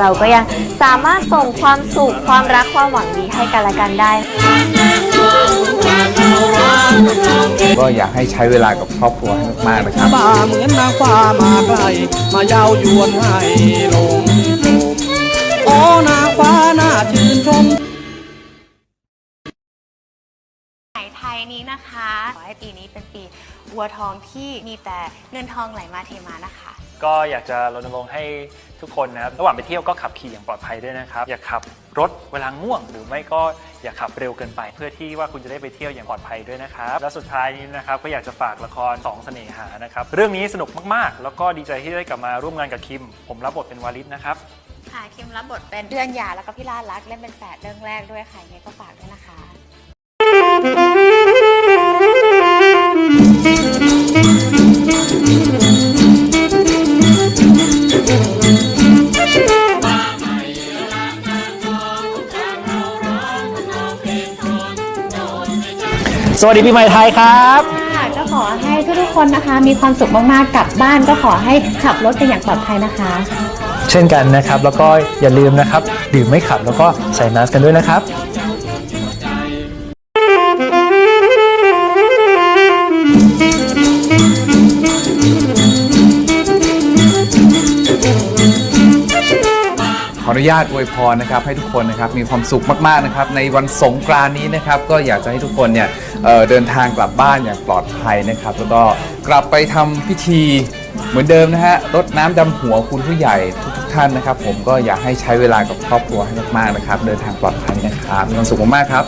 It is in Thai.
เราก็ยังสามารถส่งความสุขความรักความหวังดีให้กันและกันได้ ก็อยากให้ใช้เวลากับครอบครัวให้มากๆนะครับป่าเหมือนนางฟ้ามาไกล มาเย้ายวนให้ลง นี้นะคะขอให้ปีนี้เป็นปีวัวทองที่มีแต่เงินทองไหลมาเทมานะคะ ก็อยากจะรณรงค์ให้ทุกคนนะครับระหว่างไปเที่ยวก็ขับขี่อย่างปลอดภัยด้วยนะครับ อย่าขับรถเวลาง่วง หรือไม่ก็อย่าขับเร็วเกินไป เพื่อที่ว่าคุณจะได้ไปเที่ยวอย่างปลอดภัยด้วยนะครับ และสุดท้ายนี้นะครับก็อยากจะฝากละครสองเสน่หานะครับเรื่องนี้สนุกมากๆ แล้วก็ดีใจที่ได้กลับมาร่วมงานกับคิม ผมรับบทเป็นวาลิศนะครับค่ะคิมรับบทเป็นเดือนหยาแล้วก็พี่ลาดรักเล่นเป็นแฝดเรื่องแรกด้วยค่ะยังไงก็ฝากด้วยนะคะ สวัสดีปีใหม่ไทยครับ ค่ะก็ขอให้ทุกๆคนนะคะ มีความสุขมากๆกลับบ้านก็ขอให้ขับรถกันอย่างปลอดภัยนะคะ เช่นกันนะครับ แล้วก็อย่าลืมนะครับ ดื่มไม่ขับแล้วก็ใส่มาสก์กันด้วยนะครับ อนุญาตอวยพรนะครับให้ทุกคนนะครับมีความสุขมากๆนะครับในวันสงกรานต์นี้นะครับก็อยากจะให้ทุกคนเนี่ยเอ่อเดินทางกลับบ้านอย่างปลอดภัยนะครับแล้วก็กลับไปทำพิธีเหมือนเดิมนะฮะรดน้ำดำหัวคุณผู้ใหญ่ทุกๆท่านนะครับ ผมก็อยากให้ใช้เวลากับครอบครัวให้มากๆนะครับ เดินทางปลอดภัยนะครับมีความสุขมากๆครับ